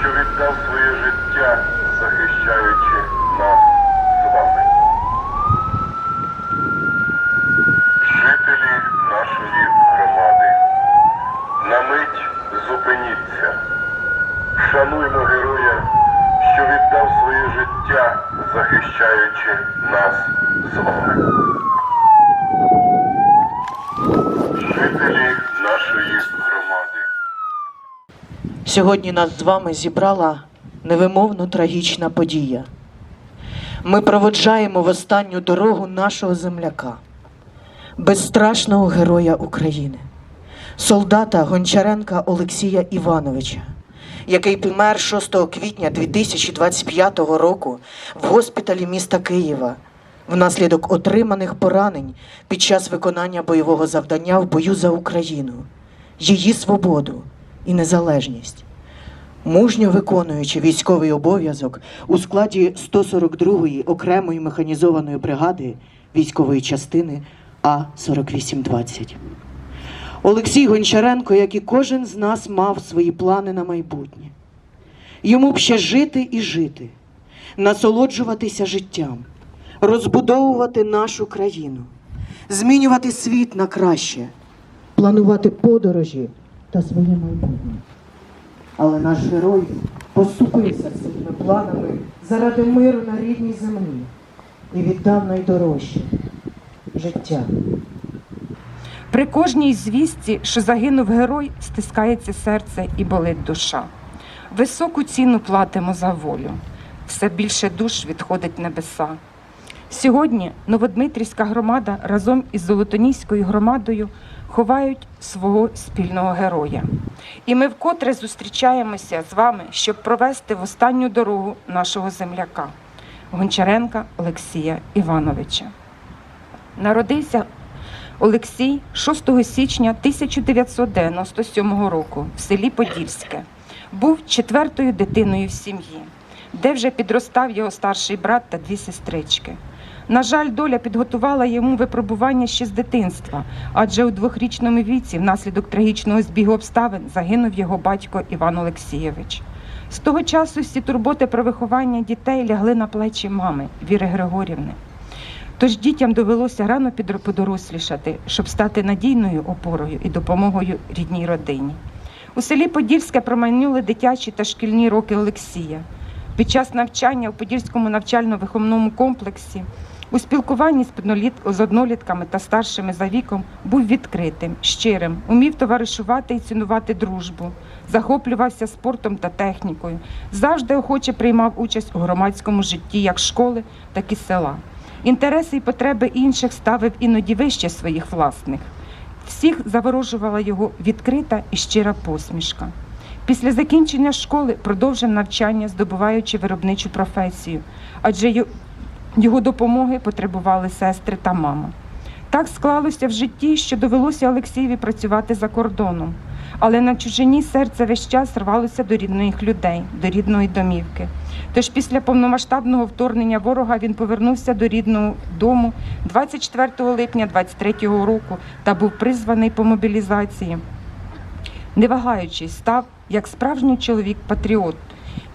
що віддав своє життя, захищаючи нас з вами. Жителі нашої громади, на мить зупиніться. Шануймо героя, що віддав своє життя, захищаючи нас з вами. Жителі нашої громади. Сьогодні нас з вами зібрала невимовно трагічна подія. Ми проводжаємо в останню дорогу нашого земляка, безстрашного героя України, солдата Гончаренка Олексія Івановича, який помер 6 квітня 2025 року в госпіталі міста Києва внаслідок отриманих поранень під час виконання бойового завдання в бою за Україну, її свободу і незалежність. Мужньо виконуючи військовий обов'язок у складі 142-ї окремої механізованої бригади військової частини А-4820. Олексій Гончаренко, як і кожен з нас, мав свої плани на майбутнє. Йому б ще жити і жити, насолоджуватися життям, розбудовувати нашу країну, змінювати світ на краще, планувати подорожі та своє майбутнє. Але наш герой поступився своїми планами заради миру на рідній землі і віддав найдорожче життя. При кожній звістці, що загинув герой, стискається серце і болить душа. Високу ціну платимо за волю. Все більше душ відходить небеса. Сьогодні Новодмитрівська громада разом із Золотоніською громадою ховають свого спільного героя. І ми вкотре зустрічаємося з вами, щоб провести в останню дорогу нашого земляка Гончаренка Олексія Івановича. Народився Олексій 6 січня 1997 року в селі Подільське. Був четвертою дитиною в сім'ї, де вже підростав його старший брат та дві сестрички. На жаль, доля підготувала йому випробування ще з дитинства, адже у двохрічному віці, внаслідок трагічного збігу обставин, загинув його батько Іван Олексійович. З того часу всі турботи про виховання дітей лягли на плечі мами Віри Григорівни. Тож дітям довелося рано подорослішати, щоб стати надійною опорою і допомогою рідній родині. У селі Подільське промайнули дитячі та шкільні роки Олексія. Під час навчання у Подільському навчально-виховному комплексі у спілкуванні з, однолітками та старшими за віком був відкритим, щирим, умів товаришувати і цінувати дружбу, захоплювався спортом та технікою, завжди охоче приймав участь у громадському житті як школи, так і села. Інтереси і потреби інших ставив іноді вище своїх власних. Всіх заворожувала його відкрита і щира посмішка. Після закінчення школи продовжив навчання, здобуваючи виробничу професію, адже його допомоги потребували сестри та мама. Так склалося в житті, що довелося Олексієві працювати за кордоном. Але на чужині серце весь час рвалося до рідних людей, до рідної домівки. Тож після повномасштабного вторгнення ворога він повернувся до рідного дому 24 липня 23 року та був призваний по мобілізації. Не вагаючись, став як справжній чоловік-патріот,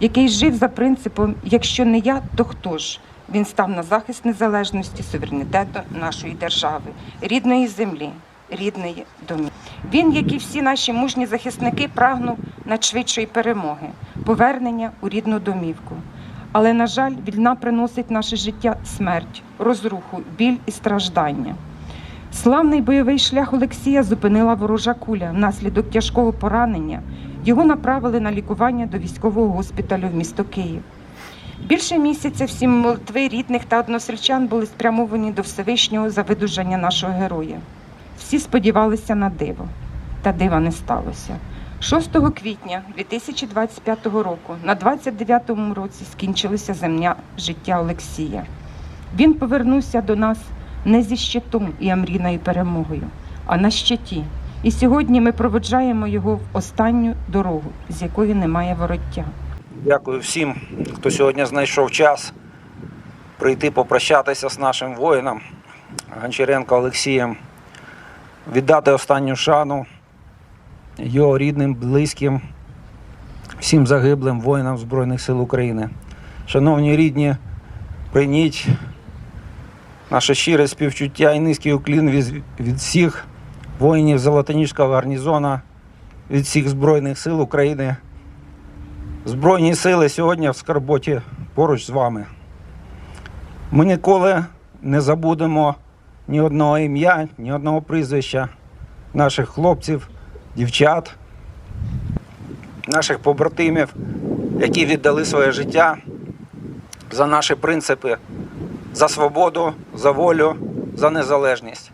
який жив за принципом якщо не я, то хто ж? Він став на захист незалежності, суверенітету нашої держави, рідної землі, рідної домі. Він, як і всі наші мужні захисники, прагнув надшвидшої перемоги, повернення у рідну домівку. Але, на жаль, війна приносить наше життя смерть, розруху, біль і страждання. Славний бойовий шлях Олексія зупинила ворожа куля внаслідок тяжкого поранення. Його направили на лікування до військового госпіталю в місто Київ. Більше місяця всі молитви рідних та односельчан були спрямовані до Всевишнього за видужання нашого героя. Всі сподівалися на диво, та дива не сталося. 6 квітня 2025 року, на 29-му році, скінчилося земля життя Олексія. Він повернувся до нас не зі щитом і амрійною перемогою, а на щиті. І сьогодні ми проводжаємо його в останню дорогу, з якої немає вороття. Дякую всім, хто сьогодні знайшов час прийти попрощатися з нашим воїном Гончаренко Олексієм, віддати останню шану його рідним, близьким, всім загиблим воїнам Збройних сил України. Шановні рідні, прийміть наше щире співчуття і низький уклін від, від всіх воїнів Золотоніжського гарнізону, від всіх Збройних сил України. Збройні сили сьогодні в скарботі поруч з вами. Ми ніколи не забудемо ні одного ім'я, ні одного прізвища наших хлопців, дівчат, наших побратимів, які віддали своє життя за наші принципи, за свободу, за волю, за незалежність.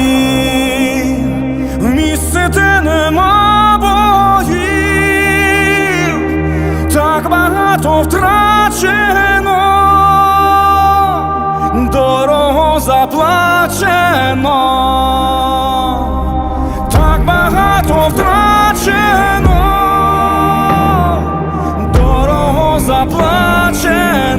в місце, нема боїв, так багато втрачено, дорого заплачено, так багато втрачено, дорого заплачено.